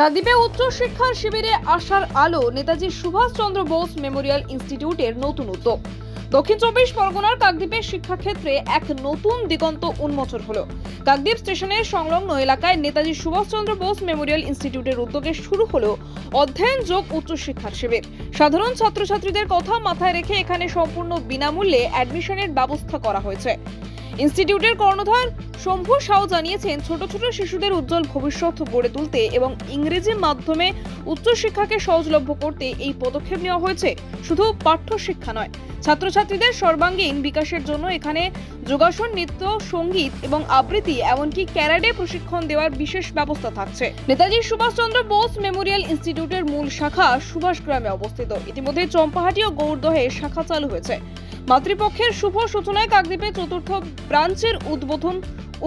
কাকদ্বীপে উচ্চশিক্ষার শিবিরে আসার আলো নেতাজি সুভাষচন্দ্র বোস মেমোরিয়াল ইনস্টিটিউটের নতুন উদ্যোগ। দক্ষিণ চব্বিশ পরগনার কাকদ্বীপের শিক্ষাক্ষেত্রে এক নতুন দিগন্ত উন্মোচন হলো। কাকদ্বীপ স্টেশনের সংলগ্ন এলাকায় নেতাজি সুভাষচন্দ্র বোস মেমোরিয়াল ইনস্টিটিউটের উদ্যোগে শুরু হলো অধ্যয়ন যোগ উচ্চশিক্ষার শিবির। সাধারণ ছাত্রছাত্রীদের কথা মাথায় রেখে এখানে সম্পূর্ণ বিনামূল্যে অ্যাডমিশনের ব্যবস্থা করা হয়েছে। ইনস্টিটিউটের কর্ণধার শম্ভু সাউ জানিয়েছেন, ছোট ছোট শিশুদের উজ্জ্বল ভবিষ্যৎ গড়ে তুলতে এবং ইংরেজি মাধ্যমে উচ্চশিক্ষাকে সহজলভ্য করতে এই পদক্ষেপ নেওয়া হয়েছে। শুধু পাঠ্য শিক্ষা নয়, ছাত্রছাত্রীদের সর্বাঙ্গীন বিকাশের জন্য এখানে যোগাসন, নৃত্য, সংগীত এবং আবৃত্তি, এমনকি ক্যারাডে প্রশিক্ষণ দেওয়ার বিশেষ ব্যবস্থা থাকছে। নেতাজি সুভাষচন্দ্র বোস মেমোরিয়াল ইনস্টিটিউটের মূল শাখা সুভাষ গ্রামে অবস্থিত। ইতিমধ্যে চম্পাহাটি ও গৌরদহে শাখা চালু হয়েছে। মাতৃপক্ষের শুভ সূচনায় কাকদ্বীপে চতুর্থ ব্রাঞ্চের উদ্বোধন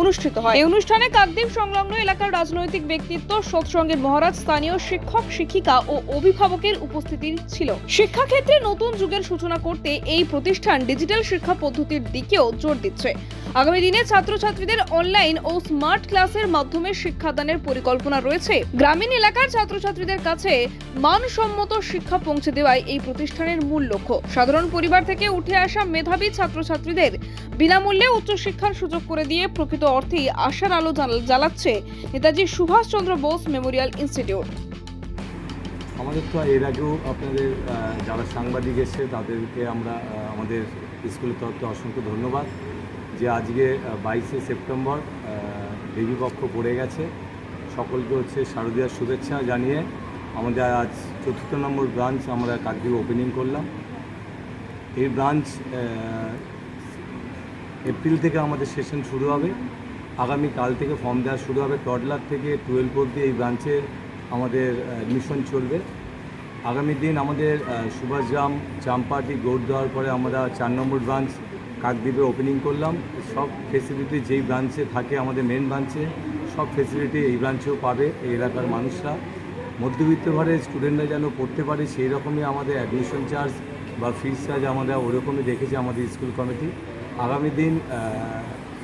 অনুষ্ঠিত হয়। এই অনুষ্ঠানে কাকদ্বীপ সংলগ্ন এলাকার রাজনৈতিক ব্যক্তিত্ব, সৎসঙ্গের মহারাজ, স্থানীয় শিক্ষক, শিক্ষিকা ও অভিভাবকের উপস্থিতি ছিল। শিক্ষাক্ষেত্রে নতুন যুগের সূচনা করতে এই প্রতিষ্ঠান ডিজিটাল শিক্ষা পদ্ধতির দিকেও জোর দিচ্ছে। আগামী দিনে ছাত্রছাত্রীদের অনলাইন ও স্মার্ট ক্লাসের মাধ্যমে শিক্ষাদানের পরিকল্পনা রয়েছে। গ্রামীণ এলাকার ছাত্রছাত্রীদের কাছে মানসম্মত শিক্ষা পৌঁছে দেওয়াই এই প্রতিষ্ঠানের মূল লক্ষ্য। সাধারণ পরিবার থেকে উঠে আসা মেধাবী ছাত্রছাত্রীদের বিনামূল্যে উচ্চশিক্ষার সুযোগ করে দিয়ে প্রকৃত অর্থেই আশার আলো জ্বাল- জ্বালাচ্ছে নেতাজি সুভাষচন্দ্র বোস মেমোরিয়াল ইনস্টিটিউট। আমাদের তো এর আগেও আপনাদের যারা সাংবাদিক এসছে তাদেরকে আমরা আমাদের স্কুলের তরফ থেকে অসংখ্য ধন্যবাদ যে আজকে বাইশে সেপ্টেম্বর দেবী দেবীপক্ষ পড়ে গেছে। সকলকে হচ্ছে শারদীয়ার শুভেচ্ছা জানিয়ে আমাদের আজ চতুর্থ নম্বর ব্রাঞ্চ আমরা কাকদ্বীপ ওপেনিং করলাম। এই ব্রাঞ্চ এপ্রিল থেকে আমাদের সেশন শুরু হবে। আগামী কাল থেকে ফর্ম দেওয়া শুরু হবে। টডলার থেকে টুয়েলভ অবধি এই ব্রাঞ্চে আমাদের অ্যাডমিশন চলবে। আগামী দিন আমাদের সুভাষগ্রাম, চাম্পাটি গৌড় দেওয়ার পরে আমরা চার নম্বর ব্রাঞ্চ কাকদ্বীপে ওপেনিং করলাম। সব ফেসিলিটি যেই ব্রাঞ্চে থাকে আমাদের মেন ব্রাঞ্চে সব ফেসিলিটি এই ব্রাঞ্চেও পাবে এই এলাকার মানুষরা। মধ্যবিত্ত ঘরের স্টুডেন্টরা যেন পড়তে পারে, সেই রকমই আমাদের অ্যাডমিশন চার্জ বা ফিস চার্জ আমরা ওরকমই দেখেছি আমাদের স্কুল কমিটি আগামী দিন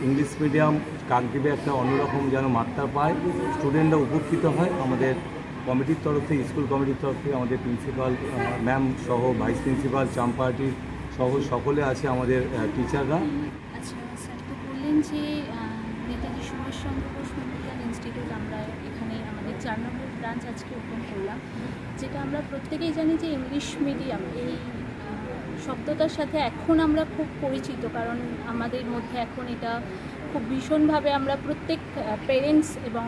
ইংলিশ মিডিয়াম কাকদ্বীপে একটা অন্যরকম যেন মাত্রা পায়। স্টুডেন্টরা উপকৃত হয়। আমাদের কমিটির তরফ থেকে, স্কুল কমিটির তরফ থেকে আমাদের প্রিন্সিপাল ম্যাম সহ ভাইস প্রিন্সিপাল, চাম্পার্টি সহ সকলে আছে আমাদের টিচাররা। আচ্ছা এখানে চার নম্বর ব্রাঞ্চ আজকে ওপেন করলাম, যেটা আমরা প্রত্যেকেই জানি যে ইংলিশ মিডিয়াম, এই শব্দটার সাথে এখন আমরা খুব পরিচিত কারণ আমাদের মধ্যে এখন এটা খুব ভীষণভাবে আমরা প্রত্যেক পেরেন্টস এবং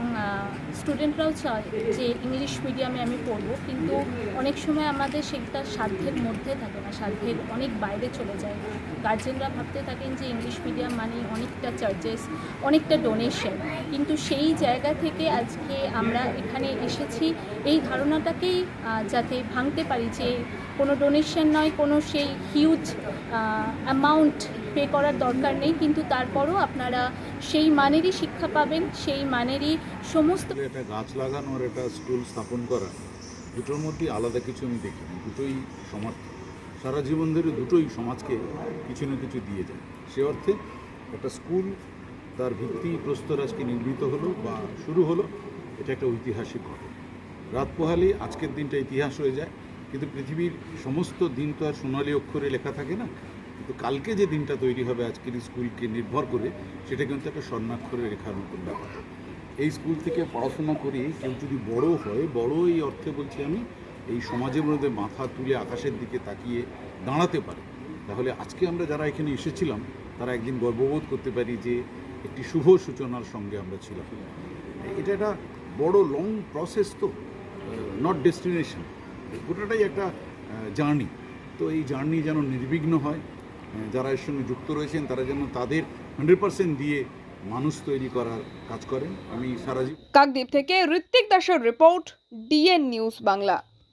স্টুডেন্টরাও চায় যে ইংলিশ মিডিয়ামে আমি পড়ব। কিন্তু অনেক সময় আমাদের সেটা সাধ্যের মধ্যে থাকে না, সাধ্যের অনেক বাইরে চলে যায়। গার্জেনরা ভাবতে থাকেন যে ইংলিশ মিডিয়াম মানে অনেকটা চার্জেস অনেকটা ডোনেশন কিন্তু সেই জায়গা থেকে আজকে আমরা এখানে এসেছি। এই ধারণাটাকেই যাতে ভাঙতে পারি যে কোনো ডোনেশন নয়, কোনো সেই হিউজ অ্যামাউন্ট পে করার দরকার নেই, কিন্তু তারপরও আপনারা সেই মানেরই শিক্ষা পাবেন, সেই মানেরই সমস্ত একটা গাছ লাগানো আর একটা স্কুল স্থাপন করা, দুটোর মধ্যে আলাদা কিছু আমি দেখি না দুটোই সমার্থ সারা জীবন ধরে দুটোই সমাজকে কিছু না কিছু দিয়ে যায়। সে অর্থে একটা স্কুল তার ভিত্তি প্রস্তর আজকে নির্মিত হলো বা শুরু হলো, এটা একটা ঐতিহাসিক ঘটনা। রাত পোহালে আজকের দিনটা ইতিহাস হয়ে যায়, কিন্তু পৃথিবীর সমস্ত দিন তো আর সোনালী অক্ষরে লেখা থাকে না কিন্তু কালকে যে দিনটা তৈরি হবে আজকের স্কুলকে নির্ভর করে, সেটা কিন্তু একটা স্বর্ণাক্ষরে রেখার মতন ব্যাপার। এই স্কুল থেকে পড়াশোনা করে কেউ যদি বড় হয় বড় এই অর্থে বলছি আমি, এই সমাজের মধ্যে মাথা তুলে আকাশের দিকে তাকিয়ে দাঁড়াতে পারে। তাহলে আজকে আমরা যারা এখানে এসেছিলাম, তারা একদিন গর্ববোধ করতে পারি যে একটি শুভ সূচনার সঙ্গে আমরা ছিলাম। এটা একটা বড় লং প্রসেস তো নট ডেস্টিনেশন গোটাটাই একটা জার্নি তো এই জার্নি যেন নির্বিঘ্ন হয় যারা এর সঙ্গে যুক্ত রয়েছেন, তারা যেন তাদের হান্ড্রেড পার্সেন্ট দিয়ে মানুষ তৈরি করার কাজ করেন। আমি সারা জীবন কাকদ্বীপ থেকে ঋত্বিক দাসের রিপোর্ট, ডিএন নিউজ বাংলা।